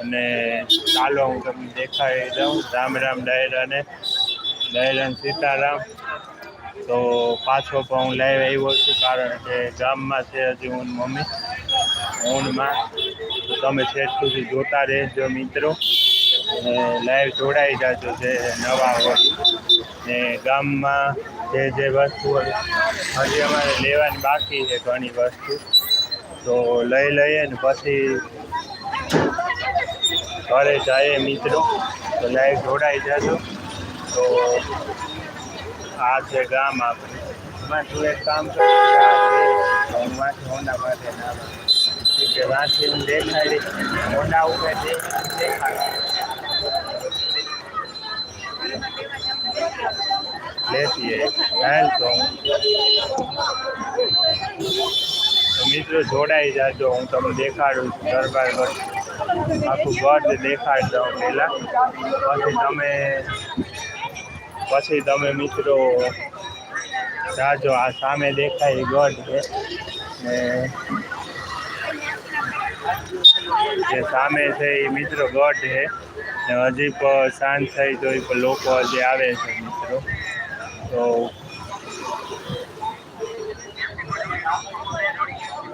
અને ચાલો હું તમને દેખાડી દઉં. રામ રામ ડાયરાને. ડાયરાને સીતારામ. તો પાછો પણ હું લાઈવ આવ્યો છું કારણ કે ગામમાં છે હજી હું મમ્મી. ઊંડમાં તો તમે છેક સુધી જોતા રહેજો મિત્રો. અને લાઈવ જોડાઈ જાજો જે નવા હોય. ને ગામમાં જે જે વસ્તુ હજી અમારે લેવાની બાકી છે ઘણી વસ્તુ. તો લઈ લઈએ ને પછી ઘરે જઈએ મિત્રો. તો લાઈવ જોડાઈ જજો. તો આ છે ગામ આપણે. તું એક કામ કરું માટે ના ઠીક વાંચી દેખાડી. હોના ઉપર દેખાડી લેતીએ હાલ તો હું. મિત્રો જોડાઈ જાજો. હું તમને દેખાડું છું દરબાર ગઢ આખું ગઢ દેખાડી દઉં પહેલાં. પછી તમે પછી તમે મિત્રો જાજો. આ સામે દેખાય એ ગઢ છે. ને જે સામે છે એ મિત્રો ગઢ છે. ને હજી પણ સાંજ થઈ તો એ લોકો હજી આવે છે મિત્રો. તો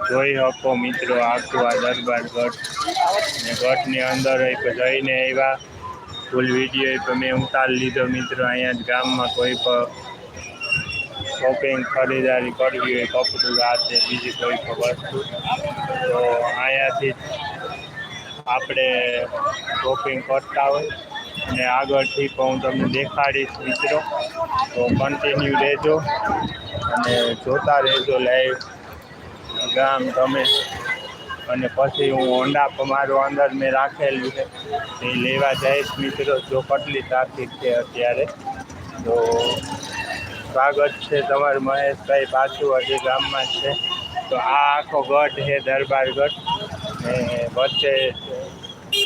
જોઈ શકો મિત્રો, આખું આ દરબાર ગઢ. ને ગઢની અંદર જઈને આવ્યા. ફૂલ વીડિયો એક મેં ઉતારી લીધો મિત્રો, અહીંયા જ ગામમાં કોઈ પણ શોપિંગ ખરીદારી કરવી હોય કપડું આ છે, બીજી કોઈ પણ વસ્તુ. તો અહીંયાથી આપણે શોપિંગ કરતા હોય. અને આગળથી પણ હું તમને દેખાડીશ મિત્રો. તો કન્ટિન્યુ રહેજો. અને જોતા રહેજો લાઈવ ગામ તમે અને પછી હું હોન્ડા મારું અંદર મેં રાખેલું છે. એ લેવા જઈશ મિત્રો, જો કેટલી ટ્રાફિક છે અત્યારે. તો સ્વાગત છે તમારું મહેશભાઈ પાછું હજી ગામમાં છે. તો આ આખો ગઢ છે, દરબાર ગઢ. ને વચ્ચે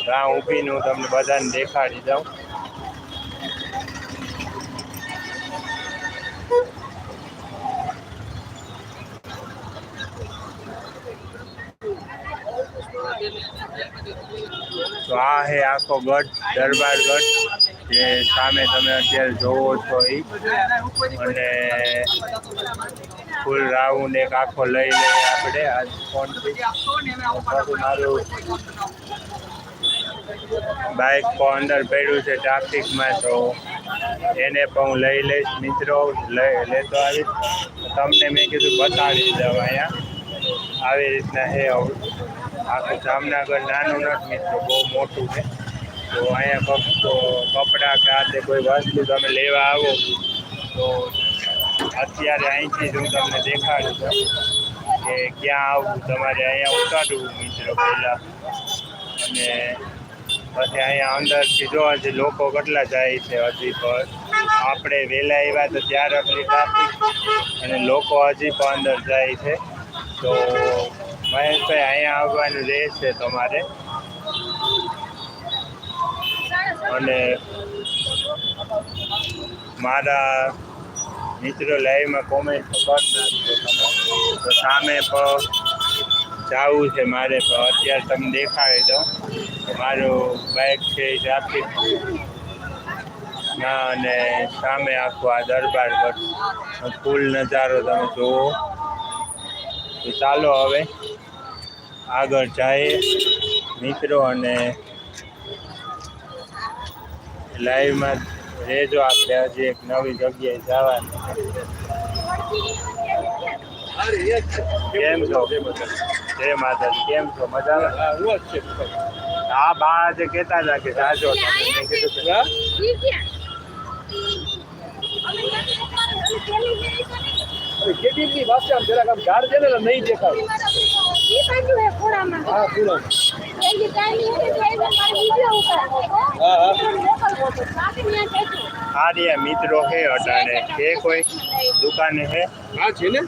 ત્યાં ઊભીને હું તમને બધાને દેખાડી દઉં. તો આ હે આખો ગઢ, દરબાર ગઢ, જે સામે તમે અત્યારે જોવો છો એ અને ફૂલ રાઉન્ડ એક આખો લઈ લઈએ આપણે. આજ ફોનથી બાઇક પણ અંદર પડ્યું છે ટ્રાફિકમાં તો એને પણ હું લઈ લઈશ. મિત્રો લઈ લેતો આવીશ. તમને મેં કીધું બતાવી દઉં અહીંયા. આવી રીતના છે. આખું જામનગર નાનું નથી મિત્રો, બહુ મોટું છે. તો અહીંયા કપડાં કે આ કોઈ વસ્તુ તમે લેવા આવો, તો અત્યારે અહીંથી જ હું તમને દેખાડું છું કે ક્યાં આવવું તમારે અહીંયા ઉતારવું મિત્રો પહેલાં. અને પછી અહીંયા અંદરથી જો હજી લોકો કેટલા જાય છે હજી પણ. આપણે વહેલા આવ્યા તો ત્યારે ટ્રાફિક અને લોકો હજી પણ અંદર જાય છે. તો મહેશભાઈ અહીંયા આવવાનું રહેશે તમારે. અને મારા મિત્રો લાઈવમાં કોમેન્ટ કરી તો સામે પણ જવું છે મારે પણ અત્યારે તમને દેખાય તો. મારું બાઇક છે ટ્રાફિક ના અને સામે આખું આ દરબાર પર ફૂલ નજારો તમે જુઓ. તો ચાલો હવે આગળ જઈએ મિત્રો અને લાઈવમાં રહેજો આપણે હજી એક નવી જગ્યાએ જવાનું કેમ છો? જય માતાજી કેમ છો? મજામાં? હા બા આજે કહેતા હતા કે જાજો તમે. કીધું કે કેટલી ભાષા આમ જરાક આમ ગાઢ છે ને એટલે નહીં દેખાય. હા બોલો હા હા હારિયા મિત્રો હે અટાણે. છે કોઈ? દુકાને હે? હા છે ને?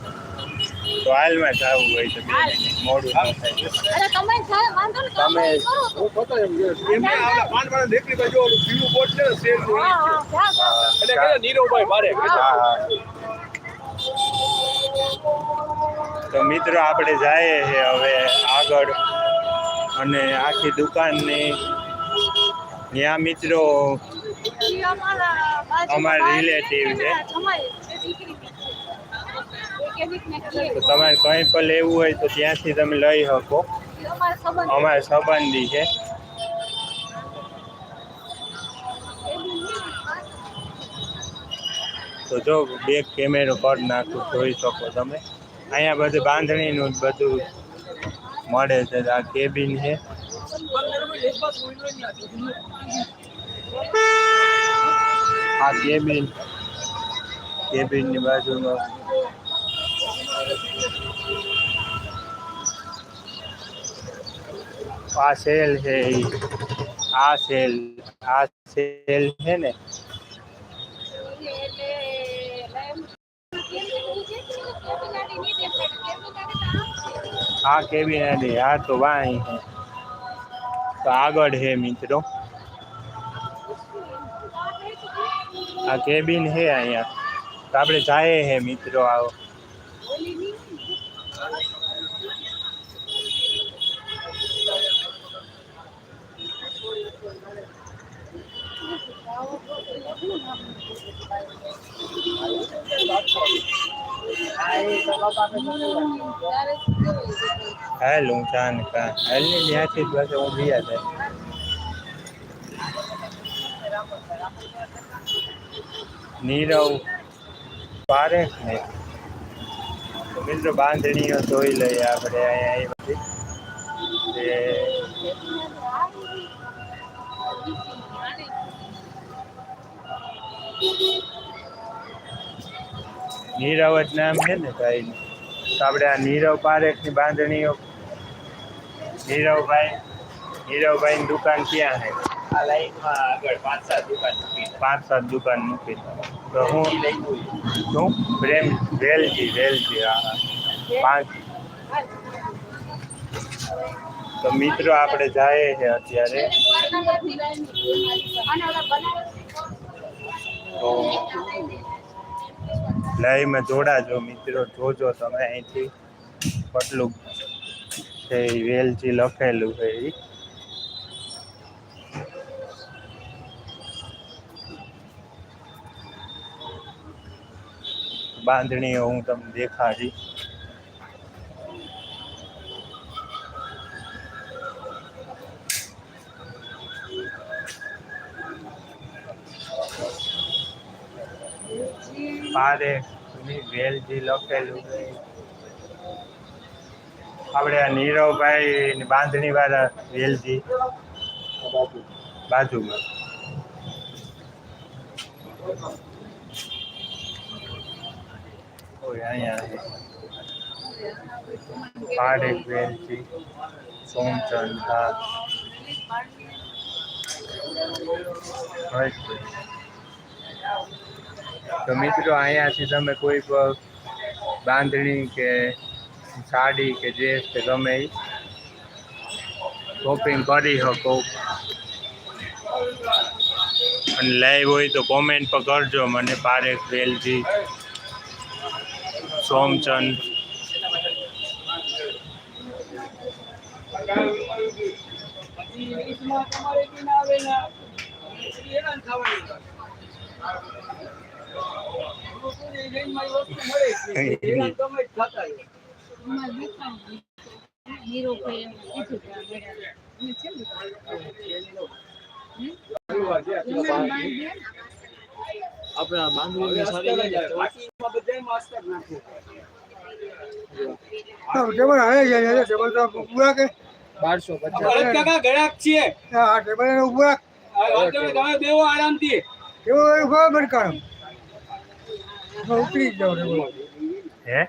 તો હાલમાં જવું હોય તો મોડું ના થાય. તમે હું પતા એમ કે એમને આ પાન દેખલી બાજુ ઓલું પીળું બોટ છે ને શેરનું એટલે કે નીરવભાઈ મારે. હા હા. તો મિત્રો, આપણે જઈએ છે હવે આગળ. અને આખી દુકાનની ત્યાં મિત્રો, અમારા relative છે. તો તમારે કંઈ પણ લેવું હોય તો ત્યાંથી તમે લઈ શકો. અમારા સંબંધી છે. તો જો બે કેમેરો પર નાખું, જોઈ શકો તમે. અહીંયા બધું બાંધણીનું બધું મળે છે. આ કેબિન છે. આ કેબિન કેબિનની બાજુમાં. આ સેલ છે આ સેલ આ સેલ છે ને. આ કેબિન હતી આ તો છે તો આગળ છે મિત્રો. આ કેબિન છે અહીંયા. તો આપણે જાય છે મિત્રો આવો. હાલ હું ચા ને કા હાલ ત્યાંથી બસ હું ગયા છે. નીરવ પારેખ ને. મિત્રો બાંધણીઓ જોઈ લઈએ આપણે નીરવ જ નામ છે ને ભાઈ. આપણે આ નીરવ પારેખની બાંધણીઓ નીરવભાઈ નીરવભાઈની દુકાન ક્યાં છે આ લાઈનમાં આગળ પાંચ સાત દુકાન મૂકી પાંચ સાત દુકાન મૂકી તો હું શું? પ્રેમ વેલજી વેલજી હા. પાંચ. તો મિત્રો આપણે જાય છે અત્યારે. તો લાઈવમાં જોડાજો મિત્રો જોજો તમે અહીંથી. કેટલું છે એ વેલજી લખેલું છે બાંધણીઓ હું તમને દેખાડી. પારે વેલજી લખેલું આપણે આ નીરવભાઈ ની બાંધણી વાળા વેલજી બાજુમાં ઓય, અહીંયા છે. પારેખ વેલજી, સોમચંદ હા હોય છે. તો મિત્રો અહીંયાથી તમે કોઈ પણ બાંધણી કે સાડી કે ડ્રેસ કે ગમે શોપિંગ કરી શકો. અને લાઈવ હોય તો કોમેન્ટ પણ કરજો મને, પારેખ વેલજી સોમચંદ. આપણે બાંધણીની સાડી લઈ જાય ટેબલ આવે છે ને ટેબલ તો ઊભા કે બારસો ભરત કાકા ગળાક છીએ આ ટેબલ એને ઊભા આ વાત તમે તમે બેવો આરામથી કેવો એ ઊભા બનકારો ઉતરી જ જાવ ટેબલ હે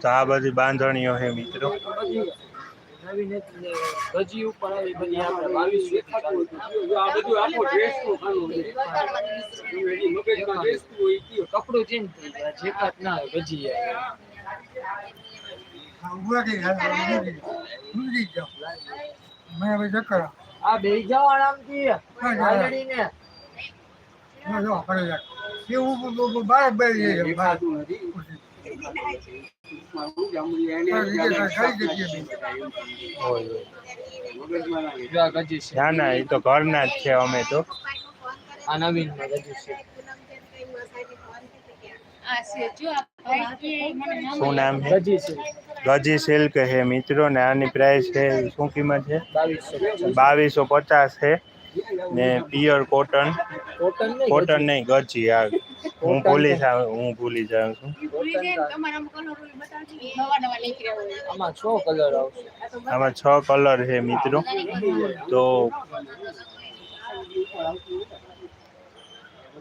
તો આ બધી બાંધણીઓ છે મિત્રો. ગજી ઉપર આવી બધી આપણે બાવીસ આ બધું આખો ડ્રેસનું ખાનું છે. તમે એની મગજમાં બેસતું હોય કપડું ચેન્જ થઈ કાત ના આવે. ગજી મેં હવે ચક્કર આ બે જાઓ આરામથી હા, આલડીને જો જો ફરે એ હું બાર બેસી જાય બાર જો આ ગજી છે ના ના એ તો ઘરના જ છે અમે તો. આ નવીન છે. શું નામ છે? ગજી સિલ્ક છે મિત્રો ને આની પ્રાઇસ છે શું કિંમત છે? બાવીસો પચાસ. છે. ને પિયર કોટન કોટન નહીં ગજી આ હું ભૂલી જાઉં હું ભૂલી જાઉં છું. આમાં છ કલર છે મિત્રો. નવા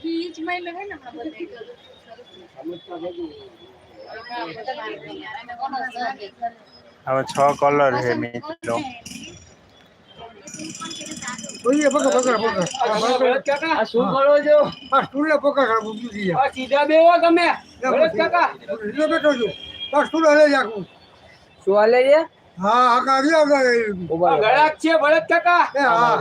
તો પસંદ કરી લીધું? તો આ બધા અલગ અલગ કલર છે મિત્રો આમાં છ કલર છે? મિત્રો ઓય પકડ પકડ પકડ. આ શું કરો છો? આ સ્ટૂલે પકડ મૂકી દે આ સીધા બેવો તમે. ભરત કાકા. લો બેઠો છું. આ સ્ટૂલ હલે જાકું શું હાલે છે? હા હા કાઢી આવતા ગળાક છે ભરત કાકા. હા.